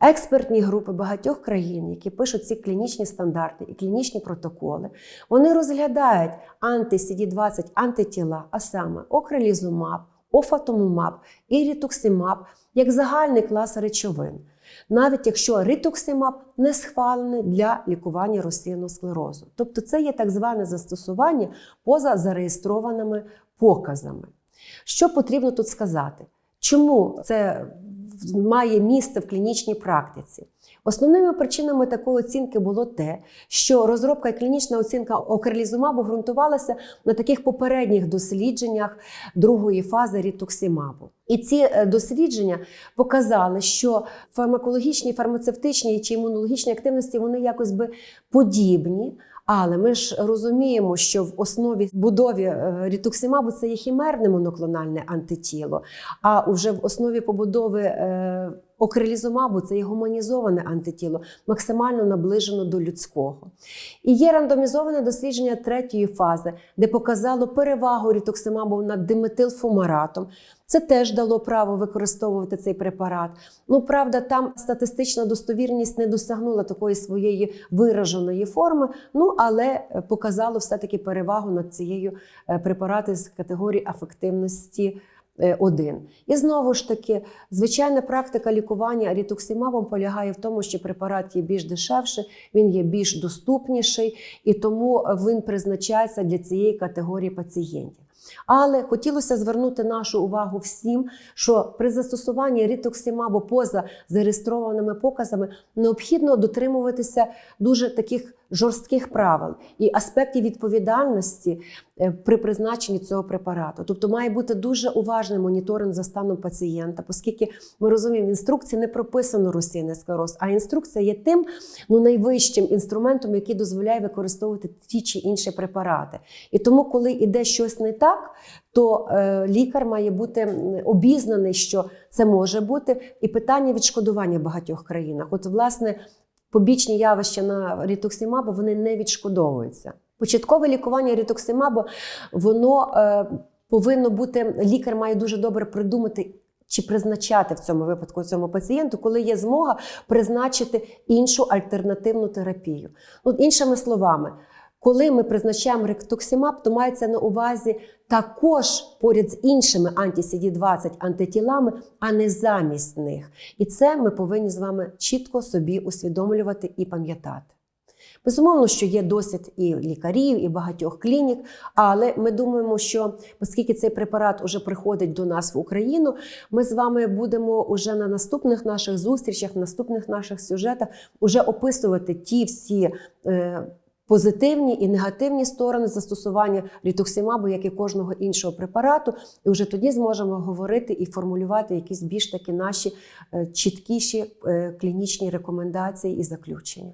Експертні групи багатьох країн, які пишуть ці клінічні стандарти і клінічні протоколи, вони розглядають анти-CD20 антитіла, а саме окрелізумаб, офатомумаб і рітуксимаб як загальний клас речовин, навіть якщо ритуксимаб не схвалений для лікування розсіяного склерозу. Тобто це є так зване застосування поза зареєстрованими показами. Що потрібно тут сказати? Чому це має місце в клінічній практиці? Основними причинами такої оцінки було те, що розробка і клінічна оцінка окрелізумабу ґрунтувалася на таких попередніх дослідженнях другої фази рітуксимабу. І ці е, дослідження показали, що фармакологічні, фармацевтичні чи імунологічні активності вони якось би подібні. Але ми ж розуміємо, що в основі будові е, рітуксимабу це є хімерне моноклональне антитіло, а вже в основі побудови окрелізумабу це є гуманізоване антитіло, максимально наближено до людського. І є рандомізоване дослідження третьої фази, де показало перевагу рітуксимабу над диметилфумаратом. Це теж дало право використовувати цей препарат. Ну, правда, там статистична достовірність не досягнула такої своєї вираженої форми, ну але е, показало все-таки перевагу над цією е, препарати з категорії афективності. 1. І знову ж таки, звичайна практика лікування рітуксимабом полягає в тому, що препарат є більш дешевший, він є більш доступніший, і тому він призначається для цієї категорії пацієнтів. Але хотілося звернути нашу увагу всім, що при застосуванні рітоксимабу поза зареєстрованими показами необхідно дотримуватися дуже таких жорстких правил і аспектів відповідальності е, при призначенні цього препарату. Тобто має бути дуже уважний моніторинг за станом пацієнта, оскільки ми розуміємо, в інструкції не прописано розсійний склероз, а інструкція є тим ну, найвищим інструментом, який дозволяє використовувати ті чи інші препарати. І тому, коли йде щось не так, то е, лікар має бути обізнаний, що це може бути, і питання відшкодування в багатьох країнах. От, власне, побічні явища на рітоксимабу вони не відшкодовуються. Початкове лікування рітоксимабу, воно е, повинно бути, лікар має дуже добре придумати. Чи призначати в цьому випадку цьому пацієнту, коли є змога призначити іншу альтернативну терапію? Ну, іншими словами, коли ми призначаємо ректоксимаб, то мається на увазі також поряд з іншими анті-CD20 антитілами, а не замість них. І це ми повинні з вами чітко собі усвідомлювати і пам'ятати. Безумовно, що є досвід і лікарів, і багатьох клінік, але ми думаємо, що оскільки цей препарат уже приходить до нас в Україну, ми з вами будемо уже на наступних наших зустрічах, наступних наших сюжетах уже описувати ті всі. Е, Позитивні і негативні сторони застосування рітоксимабу, як і кожного іншого препарату, і вже тоді зможемо говорити і формулювати якісь більш такі наші е, чіткіші е, клінічні рекомендації і заключення.